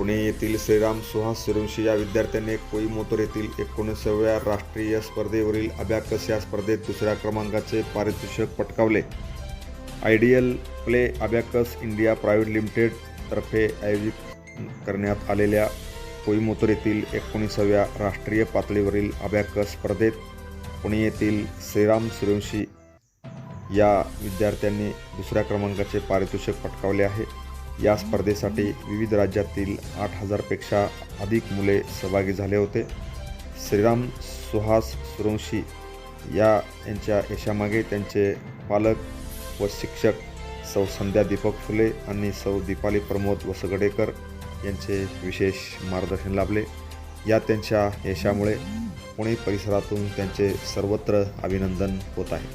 पुणे येथील श्रीराम सुहास सूर्यवंशी या विद्यार्थ्याने कोईमोतोर येथील एकोणीसाव्या राष्ट्रीय स्पर्धेवरील अभ्याकस या स्पर्धेत दुसऱ्या क्रमांकाचे पारितोषिक पटकावले. Ideal play abacus India private limited तर्फे आयोजित करण्यात आलेल्या कोईमोतोर येथील एकोणीसाव्या राष्ट्रीय पातळीवरील अभ्याकस स्पर्धेत पुणे येथील श्रीराम सूर्यवंशी या विद्यार्थ्यांनी दुसऱ्या क्रमांकाचे पारितोषिक पटकावले आहे. या स्पर्धेसाठी विविध राज्यातील आठ हजारपेक्षा अधिक मुले सहभागी झाले होते. श्रीराम सुहास सुरवंशी या यांच्या यशामागे त्यांचे पालक व शिक्षक सौ संध्या दीपक फुले आणि सौ दीपाली प्रमोद वसगडेकर यांचे विशेष मार्गदर्शन लाभले. या त्यांच्या यशामुळे पुणे परिसरातून त्यांचे सर्वत्र अभिनंदन होत आहे.